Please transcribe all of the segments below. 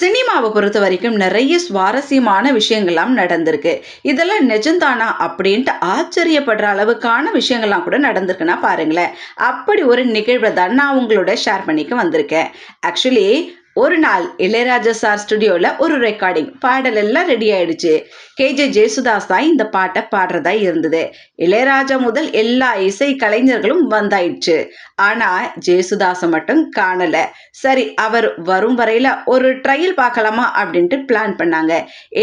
சினிமாவை பொறுத்த வரைக்கும் நிறைய சுவாரஸ்யமான விஷயங்கள்லாம் நடந்திருக்கு. இதெல்லாம் நிஜம்தானா அப்படின்ட்டு ஆச்சரியப்படுற அளவுக்கான விஷயங்கள்லாம் கூட நடந்திருக்குன்னா பாருங்களேன். அப்படி ஒரு நிகழ்வை தான் நான் உங்களோட ஷேர் பண்ணிக்க வந்திருக்கேன். ஆக்சுவலி ஒரு நாள் இளையராஜா சார் ஸ்டுடியோவில் ஒரு ரெக்கார்டிங் பாடல் எல்லாம் ரெடி ஆயிடுச்சு. கேஜே ஜேசுதாஸ் தான் இந்த பாட்டை பாடுறதா இருந்தது. இளையராஜா முதல் எல்லா இசை கலைஞர்களும் வந்தாயிடுச்சு. ஆனால் ஜேசுதாஸை மட்டும் காணலை. சரி அவர் வரும் வரையில் ஒரு ட்ரையல் பார்க்கலாமா அப்படின்ட்டு பிளான் பண்ணாங்க.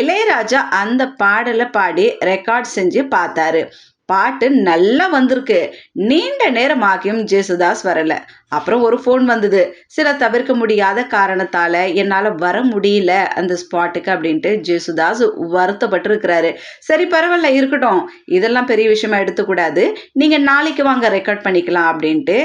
இளையராஜா அந்த பாடலை பாடி ரெக்கார்ட் செஞ்சு பார்த்தாரு. பாட்டு நல்லா வந்திருக்கு. நீண்ட நேரம் ஆகியும் ஜேசுதாஸ் வரல. அப்புறம் ஒரு ஃபோன் வந்தது. சில தவிர்க்க முடியாத காரணத்தால என்னால் வர முடியல அந்த ஸ்பாட்டுக்கு அப்படின்ட்டு ஜேசுதாஸ் வருத்தப்பட்டிருக்கிறாரு. சரி பரவாயில்ல இருக்கட்டும். இதெல்லாம் பெரிய விஷயமா எடுத்துக்கூடாது. நீங்கள் நாளைக்கு வாங்க ரெக்கார்ட் பண்ணிக்கலாம் அப்படின்ட்டு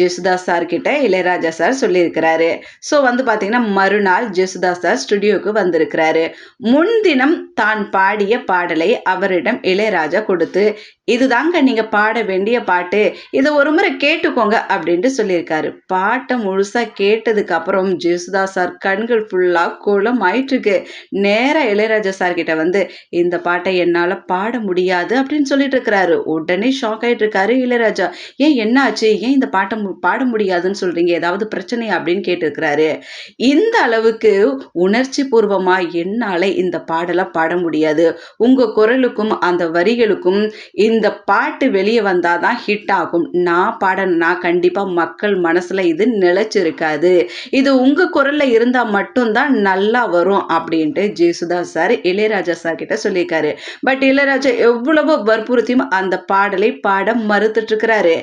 ஜேசுதாஸ் சார் கிட்ட இளையராஜா சார் சொல்லியிருக்கிறாரு. ஸோ வந்து பார்த்தீங்கன்னா மறுநாள் ஜேசுதாஸ் சார் ஸ்டுடியோவுக்கு வந்திருக்கிறாரு. முன்தினம் தான் பாடிய பாடலை அவரிடம் இளையராஜா கொடுத்து இதுதாங்க நீங்க பாட வேண்டிய பாட்டு. இதை ஒரு முறை கேட்டுக்கோங்க அப்படின்ட்டு சொல்லியிருக்காரு. பாட்டை முழுசா கேட்டதுக்கு அப்புறம் சார் கண்கள் ஃபுல்லா கோலம் ஆயிட்டுருக்கு நேராக இளையராஜா சார் கிட்ட வந்து இந்த பாட்டை என்னால பாட முடியாது அப்படின்னு சொல்லிட்டு இருக்கிறாரு உடனே ஷாக் ஆயிட்டு இருக்காரு இளையராஜா. ஏன் என்ன ஆச்சு ஏன் இந்த பாட்டை மு- பாட முடியாதுன்னு சொல்றீங்க? ஏதாவது பிரச்சனை அப்படின்னு கேட்டிருக்கிறாரு. இந்த அளவுக்கு உணர்ச்சி பூர்வமா என்னால இந்த பாடலை பாட முடியாது. உங்க குரலுக்கும் அந்த வரிகளுக்கும் இந்த இந்த பாட்டு வெளியே வந்தால் தான் ஹிட் ஆகும். நான் பாடணும்னா கண்டிப்பாக மக்கள் மனசில் இது நிலைச்சிருக்காது. இது உங்கள் குரலில் இருந்தால் மட்டும்தான் நல்லா வரும் அப்படின்ட்டு ஜேசுதாஸ் சார் இளையராஜா சார் கிட்ட சொல்லியிருக்காரு. பட் இளையராஜா எவ்வளவு வற்புறுத்தியும் அந்த பாடலை பாட மறுத்துட்டு இருக்கிறாரு.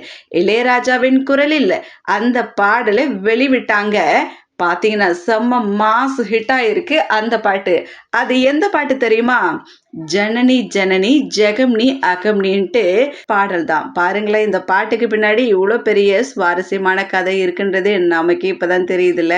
இளையராஜாவின் குரலில் அந்த பாடலை வெளிவிட்டாங்க பார்த்தீங்கன்னா செம்ம மாஸ் ஹிட் ஆயிருக்கு அந்த பாட்டு. அது எந்த பாட்டு தெரியுமா? ஜனனி ஜனனி ஜெகம்னி அகம்னின்ட்டு பாடல் தான். பாருங்களேன் இந்த பாட்டுக்கு பின்னாடி இவ்வளோ பெரிய சுவாரஸ்யமான கதை இருக்குன்றது நமக்கு இப்போதான் தெரியுதுல்ல.